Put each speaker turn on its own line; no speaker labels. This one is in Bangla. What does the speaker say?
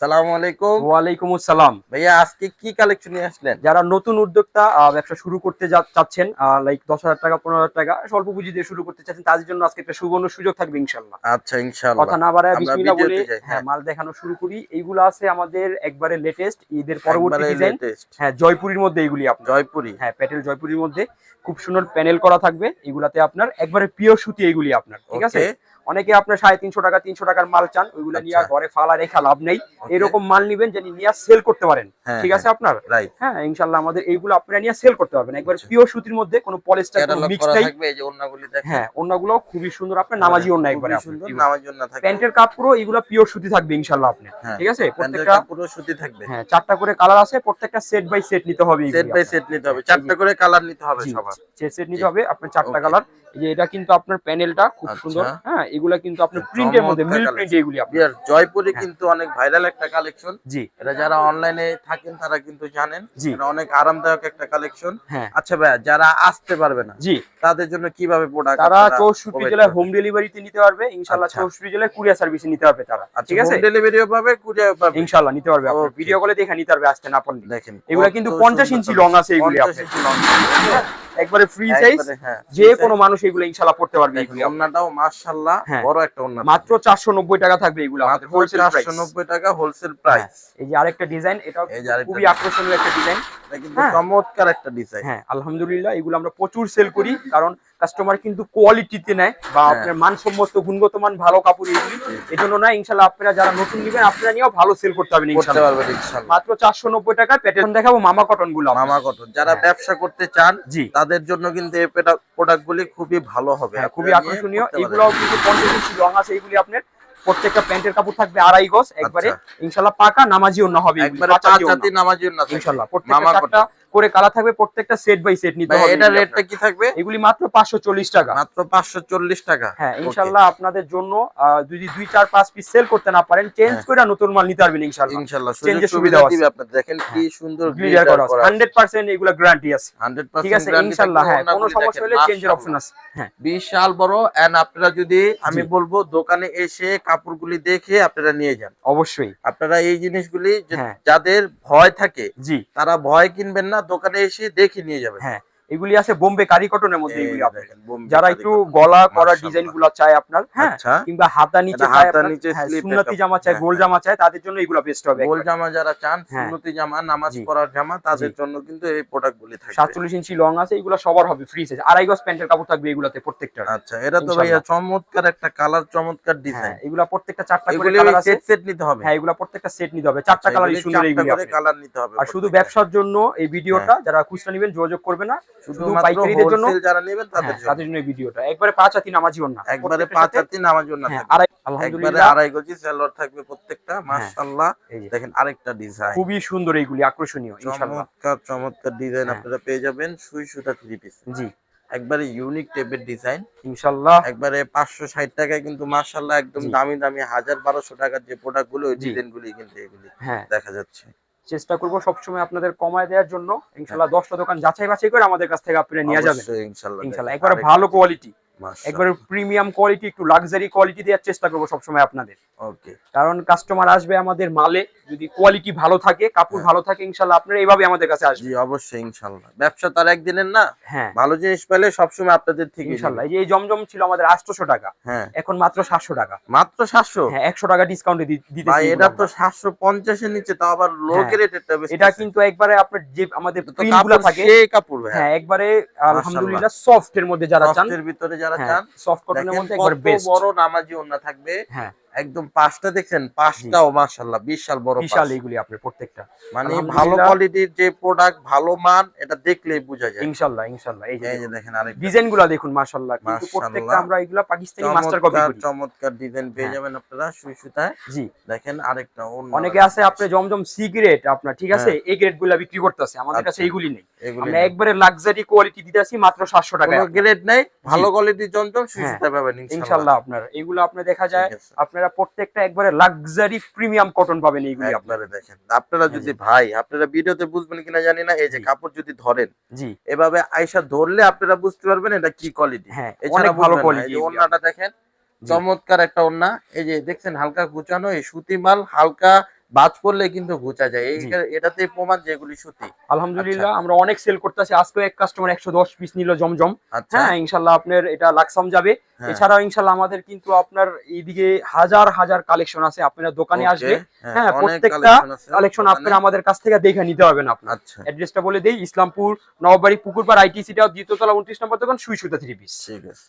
আসসালামু আলাইকুম।
ওয়ালাইকুম আসসালাম।
ভাইয়া আজকে কি কালেকশন নিয়ে আসলেন?
যারা নতুন উদ্যোক্তা ব্যবসা শুরু করতে চাচ্ছেন লাইক দশ হাজার টাকা পনেরো হাজার টাকা স্বল্প পুঁজি দিয়ে শুরু করতে চাচ্ছেন তাদের জন্য আজকে একটা সুবর্ণ সুযোগ থাকবে ইনশাল্লাহ
আচ্ছা ইনশাআল্লাহ।
কথা না বাড়ায় বিসমিল্লাহ বলে হ্যাঁ
হ্যাঁ।
মাল দেখানো শুরু করি। এইগুলো আছে আমাদের একবারে লেটেস্ট ঈদের পরবর্তী ডিজাইন হ্যাঁ জয়পুরীর মধ্যে এইগুলি আপনার।
জয়পুরি।
হ্যাঁ প্যাটেল জয়পুরীর মধ্যে। খুব সুন্দর প্যানেল করা থাকবে। এগুলাতে আপনার একবারে পিওর সুতি এইগুলি আপনার ঠিক আছে? অনেকে আপনার সাড়ে তিনশো টাকা তিনশো টাকার মাল চান ওইগুলো নিয়ে
আচ্ছা।
ঘরে ফালা রেখা লাভ নেই। এরকম মাল নিবেন যেন নিয়ে সেল করতে পারেন।
হ্যাঁ,
ঠিক আছে আপনার? হ্যাঁ ইনশাল্লাহ আমাদের এইগুলো আপনারা নিয়ে সেল করতে পারবেন। একবার
আচ্ছা।
পিওর সুতির মধ্যে কোনো পলিস্টার মিক্স নাই।
যে
হ্যাঁ অন্যগুলো খুবই সুন্দর। আপনার নামাজি অন্য
খুবই
একবারে প্যান্টের কাপড়ও এগুলো পিওর সুতি থাকবে ইনশাল্লাহ আপনার
হ্যাঁ,
ঠিক আছে? প্রত্যেকটা
পুরো সুতি থাকবে।
হ্যাঁ চারটা করে কালার আছে প্রত্যেকটা সেট বাই সেট নিতে হবে
সেট বাই সেট নিতে হবে। চারটা করে কালার নিতে হবে সবার।
সেট নিতে হবে আপনার চারটা কালার এই যে এটা কিন্তু আপনার প্যানেলটা খুব
আচ্ছা।
সুন্দর। হ্যাঁ এগুলা কিন্তু আপনার প্রিন্টের মধ্যে মিল প্রিন্ট এগুলি আপনার।
জয়পুরি
হ্যাঁ।
কিন্তু অনেক ভাইরাল একটা কালেকশন
জি।
এটা যারা অনলাইনে থাকেন তারা কিন্তু জানেন। এটা অনেক আরামদায়ক একটা কালেকশন
হ্যাঁ।
আচ্ছা ভাইয়া যারা আসতে পারবে না
জি।
তাদের জন্য কীভাবে প্রোডাক্ট
তারা চৌষট্টি জেলায় হোম ডেলিভারিতে নিতে পারবে ইনশাল্লাহ
আচ্ছা।
চৌষট্টি জেলায় কুরিয়ার সার্ভিসে নিতে পারবে তারা। ঠিক আছে?
ডেলিভারিও পাবে কুরিয়ার পাবে।
ইনশাল্লাহ নিতে পারবে
Okay.
ভিডিও কলে দেখে নিতে পারবে আসতে না পারলে।
দেখেন
এগুলা কিন্তু
সুন্দর
50 ইঞ্চি লং আছে এগুলি
50
আপনার।
Inch long।
একবারে ফ্রি সাইজ
হ্যাঁ,
যে কোনো মানুষ এগুলো ইনশাল্লাহ পড়তে পারবে এগুলো।
ওড়নাটাও মাশাআল্লাহ
হ্যাঁ।
বড় একটা অন্য
মাত্র চারশো নব্বই টাকা থাকবে এগুলো
আমাদের
হোলসেল প্রাইস
490 টাকা হোলসেল প্রাইস
এই যে আরেকটা ডিজাইন এটা
এই যে আরেকটা
খুবই আকর্ষণীয় একটা ডিজাইন হ্যাঁ।
চমৎকার একটা ডিজাইন
হ্যাঁ আলহামদুলিল্লাহ এগুলো আমরা প্রচুর সেল করি কারণ কাস্টমার কিন্তু কোয়ালিটিতে নেয় বা
হ্যাঁ।
আপনার মানসম্মত গুণগত মান ভালো কাপড় এগুলি। এজন্য না ইনশাল্লাহ আপনারা যারা নতুন নিবেন আপনারা নিয়েও ভালো সেল করতে পারবেন
করতে
ইনশাল্লাহ।
পারবে ইনশাআল্লাহ
মাত্র চারশো নব্বই টাকায় প্যাটার্ন দেখাবো মামা কটনগুলো
মামা কটন যারা
হ্যাঁ।
ব্যবসা করতে চান
জি।
তাদের জন্য কিন্তু এই প্রোডাক্ট গুলি খুবই ভালো হবে।
হ্যাঁ খুবই আকর্ষণীয়। এগুলো কিন্তু পঞ্চাশ ইঞ্চি আছে এগুলি আপনার প্রত্যেকটা প্যান্টের কাপড় থাকবে আড়াই গজ একবারে
আচ্ছা।
ইনশাল্লাহ পাকা নামাজি অন্য হবে
একবারে
পাঁচ হাতি প্রত্যেকটা চারটা করে কালার থাকবে প্রত্যেকটা সেট বাই সেট নিতে হবে
এটা রেটটা কি থাকবে?
এগুলি মাত্র পাঁচশো চল্লিশ টাকা।
মাত্র 540 টাকা।
হ্যাঁ
Okay.
ইনশাল্লাহ আপনাদের জন্য যদি দুই চার পাঁচ পিস সেল করতে না পারেন চেঞ্জ
হ্যাঁ।
করে নতুন মাল নিতে পারবেন
ইনশাআল্লাহ সুযোগ
এর
সুবিধা
আছে।
আপনাদের? দেখেন কি সুন্দর
ক্লিয়ার করা আছে। হান্ড্রেড পার্সেন্ট এগুলো গ্যারান্টি আছে।
100%
ঠিক আছে
থাকবে,
হ্যাঁ কোনো সমস্যা হলে চেঞ্জের অপশন আছে। হ্যাঁ।
বিশাল বড় এন্ড আপনারা যদি আমি বলব দোকানে এসে কাপড়গুলি দেখে আপনারা নিয়ে যান।
অবশ্যই।
আপনারা এই জিনিসগুলি
হ্যাঁ।
যাদের ভয় থাকে
জি।
তারা ভয় কিনবেন না দোকানে এসে দেখে নিয়ে যাবেন
হ্যাঁ এগুলি আছে বোম্বে কারি কটনের মধ্যে এগুলি যারা একটু গলা করা ডিজাইনগুলো চায় আপনার হ্যাঁ?
আচ্ছা।
কিংবা হাতা নিচে
হাতা নিচে
হ্যাঁ, সুন্নতি জামা চায়
হ্যাঁ,
গোল
হ্যাঁ।
জামা চায় তাদের জন্য এগুলো বেস্ট হবে
গোল জামা যারা চান। সুন্নতি জামা নামাজ। পড়ার জামা তাদের জন্য কিন্তু এই প্রোডাক্ট গুলি থাকবে।
সাতচল্লিশ ইঞ্চি লং আছে এগুলো সবার হবে ফ্রি সাইজ আড়াই গজ প্যান্টের কাপড় থাকবে এগুলাতে প্রত্যেকটা
আচ্ছা এটা তো ভাইয়া চমৎকার একটা কালার চমৎকার ডিজাইন
এগুলা প্রত্যেকটা চারটা করে কালার আছে।
সেট সেট নিতে হবে।
হ্যাঁ এগুলো প্রত্যেকটা সেট নিতে হবে। চারটা
আচ্ছা,
কালারই
এগুলি
সুন্দর আপনার।
কালার নিতে হবে
আর শুধু ব্যবসার জন্য এই ভিডিওটা যারা খুচরা নেবেন যোগাযোগ করবে না।
শুধুমাত্র
জন্য?
যারা নেবেন তাদের
হ্যাঁ,
জন্য।
তাদের জন্য ভিডিওটা একবারে পাঁচ হাতি নামাজি না।
একবারে পাঁচ হাতি নামার জন্য
হ্যাঁ
থাকবে।
আলহামদুলিল্লাহ।
আড়াই গজি সেলর থাকবে প্রত্যেকটা। মাশাআল্লাহ। দেখেন আরেকটা ডিজাইন
খুবই সুন্দর এইগুলি আকর্ষণীয় ইনশাআল্লাহ।
চমৎকার চমৎকার ডিজাইন
হ্যাঁ।
আপনারা পেয়ে যাবেন। সুই সুতা থ্রি পিস
জি।
একবারে ইউনিক টাইপের ডিজাইন
ইনশাআল্লাহ।
একবারে পাঁচশো ষাট টাকায় কিন্তু মাশাআল্লাহ একদম দামি দামি হাজার বারোশো টাকার যে প্রোডাক্টগুলো ওই
জি।
ডিজাইন গুলি কিন্তু এগুলি
হ্যাঁ।
দেখা যাচ্ছে।
চেষ্টা করব সবসময় আপনাদের কমায় দেওয়ার জন্য। ইনশাল্লাহ দশটা দোকান যাচাই বাছাই করে আমাদের কাছ থেকে আপনারা নিয়ে যাবেন।
ইনশাল্লাহ। ইনশাআল্লাহ
ইনশাআল্লাহ
দেখেন,
ভালো কোয়ালিটি। একবারে প্রিমিয়াম কোয়ালিটি একটু লাক্সারি কোয়ালিটি দেওয়ার চেষ্টা করব সবসময় আপনাদের।
ওকে
কারণ কাস্টমার আসবে আমাদের মালে যদি কোয়ালিটি ভালো থাকে কাপড়
হ্যাঁ।
ভালো থাকে ইনশাআল্লাহ আপনারা এইভাবে আমাদের কাছে আসবে।
জি অবশ্যই ইনশাআল্লাহ। ব্যবসা তার একদিনের না?
হ্যাঁ।
ভালো জিনিস পেলে সবসময় আপনাদের থেকে
ইনশাআল্লাহ। এই জমজম ছিল আমাদের আটশোশো টাকা।
হ্যাঁ।
এখন মাত্র সাতশো টাকা।
মাত্র সাতশো?
হ্যাঁ একশো টাকা ডিসকাউন্টে দিতে
ভাই এটা তো সাতশো পঞ্চাশের নিচে তাও আবার লো
হ্যাঁ।
গ্রেডের
এটা কিন্তু একবারে আপনার যে আমাদের
কাপড়
থাকে
সেই কাপড়
হ্যাঁ একবারে আলহামদুলিল্লাহ সফট এর মধ্যে যারা চান
ভিতরে যারা
হ্যাঁ।
চান
সফট কটনের মধ্যে একবার
বড় নামাজি ওন্না থাকবে।
হ্যাঁ।
একদম পাঁচটা দেখছেন? পাঁচটাও মাশাআল্লাহ বিশাল বড়
বিশাল
পাঁচ।
এইগুলি আপনার প্রত্যেকটা।
মানে ভালো কোয়ালিটির যে প্রোডাক্ট ভালো মান এটা দেখলেই বোঝা যায়।
ইনশাআল্লাহ ইনশাআল্লাহ। এই যে
এই যে দেখেন। আরেক
ডিজাইনগুলা দেখুন মাশাআল্লাহ। কিন্তু প্রত্যেকটা আমরা এগুলা পাকিস্তানি মাস্টার কপি করি।
চমৎকার ডিজাইন পেয়ে
হ্যাঁ।
যাবেন আপনারা সুই সুতায়।
জি।
দেখেন আরেকটা
অনেকে আছে আপনি জমজম সি গ্রেড আপনার ঠিক আছে? এই গ্রেডগুলা বিক্রি করতেছে। আমাদের কাছে
হ্যাঁ। আচ্ছা।
এইগুলি নেই। আমরা একবারে লাক্সারি কোয়ালিটি দিতেছি মাত্র সাতশো টাকা
কোনো গ্রেড নাই ভালো কোয়ালিটির জমজম সুই
হ্যাঁ।
সুতা পাবেন ইনশাআল্লাহ।
আপনার। এগুলো আপনি দেখা যায়
আছে।
আপনারা প্রত্যেকটা একবারে লাক্সারি প্রিমিয়াম কটন পাবেন এইগুলি আপনারা।
দেখেন। আপনারা
হ্যাঁ,
যদি ভাই আপনারা ভিডিওতে বুঝবেন কিনা জানি না এই যে কাপড় যদি ধরেন
জি।
এভাবে আয়সা ধরলে আপনারা বুঝতে পারবেন এটা কি কোয়ালিটি
হ্যাঁ
এছাড়া
অনেক ভালো কোয়ালিটি
ওন্নাটা দেখেন চমৎকার একটা ওন্না এই যে দেখছেন হালকা গুছানো এই সুতি মাল হালকা বাজ পড়লে কিন্তু ঘুচা যায়। এটাতে প্রমাণ যে এগুলি সুতি
আলহামদুলিল্লাহ আমরা অনেক সেল করতেছি আজকে এক কাস্টমার একশো দশ পিস নিল জমজম।
আচ্ছা।
হ্যাঁ ইনশাল্লাহ আপনার এটা লাকসাম যাবে।
হ্যাঁ,
এছাড়াও ইনশাল্লাহ আমাদের কিন্তু আপনার এইদিকে হাজার হাজার কালেকশন আছে। আপনারা দোকানে আসবে।
হ্যাঁ,
হ্যাঁ, প্রত্যেকটা কালেকশন। আপনারা আমাদের কাছ থেকে দেখে নিতে পারবেন আপনার।
আচ্ছা।
অ্যাড্রেসটা বলে দিই ইসলামপুর নববাড়ি পুকুরপাড় আইটিসিটা দ্বিতীয়তলা উনত্রিশ নম্বর দোকান সুই সুতা থ্রি পিস
ঠিক আছে।